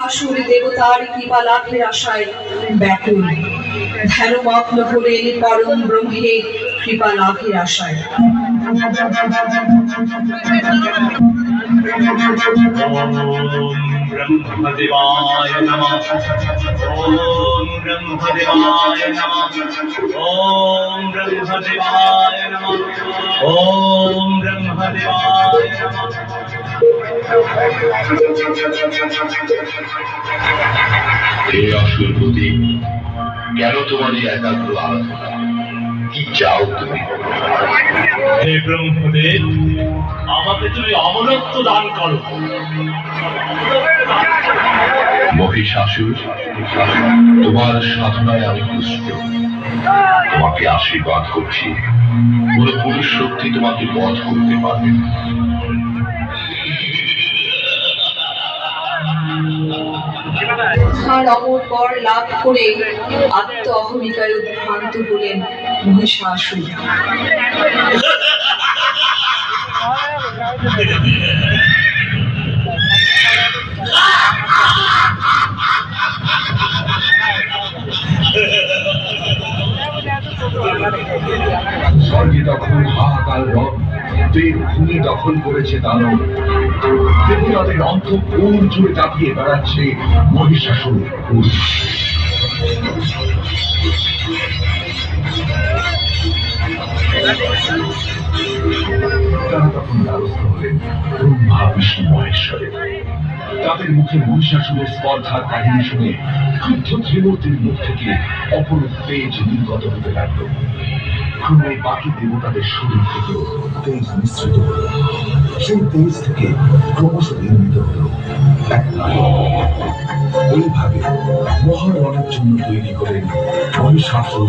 আসুর দেবতার কৃপা লাভের আশায় ব্যাকুল ধ্যানমগ্ন হলেন পরম ব্রহ্মে কৃপা লাভের আশায় ब्रह्मदेवाय नमः ॐ ब्रह्मदेवाय नमः ॐ ब्रह्मदेवाय नमः ॐ ब्रह्मदेवाय नमः হে অসুর কেন তোমার একাগ্র আরাধনা? কি চাও তুমি? হে ব্রহ্মদেব আমাকে তুমি অমরত্ব দান করো। মহিষাসুর তোমার সাধনায় আমি পুষ্ট। তোমাকে আশীর্বাদ করছি। কোন পুরুষ শক্তি তোমাকে বধ করতে পারবে না। অমর বর লাভ করে আত্ম অহমিকায় উদ্ভ্রান্ত হলেন মহিষাসুর তখন হাহাকার রব। দেব ভূমি দখল করেছে দানব। দেবতাদের জুড়ে বেড়াচ্ছে তারা তাদের মুখে মহিষাসুরের স্পর্ধার কাহিনী শুনে ক্রুদ্ধ ত্রিমূর্তির মুখ থেকে অপরূপ তেজ নির্গত হতে লাগল। ক্রমে বাকি দেবতাদের শরীর থেকে তেজ মিশ্রিত হল সেই তেজ থেকে ক্রমশ নির্মিত হল এক নারী এইভাবে মহারণের জন্য তৈরি করেন মহিষাসুর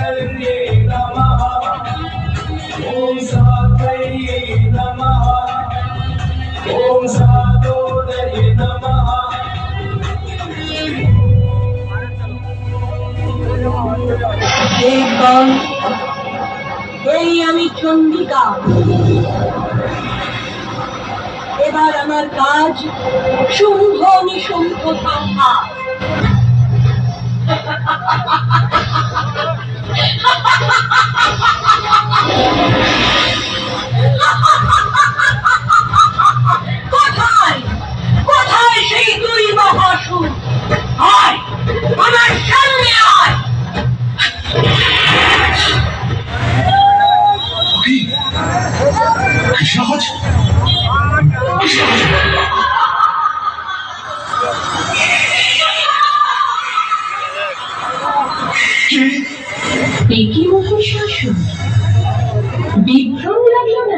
श्रीकरे नमः ओम सातये नमः ओम सादोदये नमः দেবগণ এই আমি চন্ডিকা এবার আমার কাজ শুম্ভ নিশুম্ভ সংহার একই মহিষাসুর। বিভ্রম লাগল না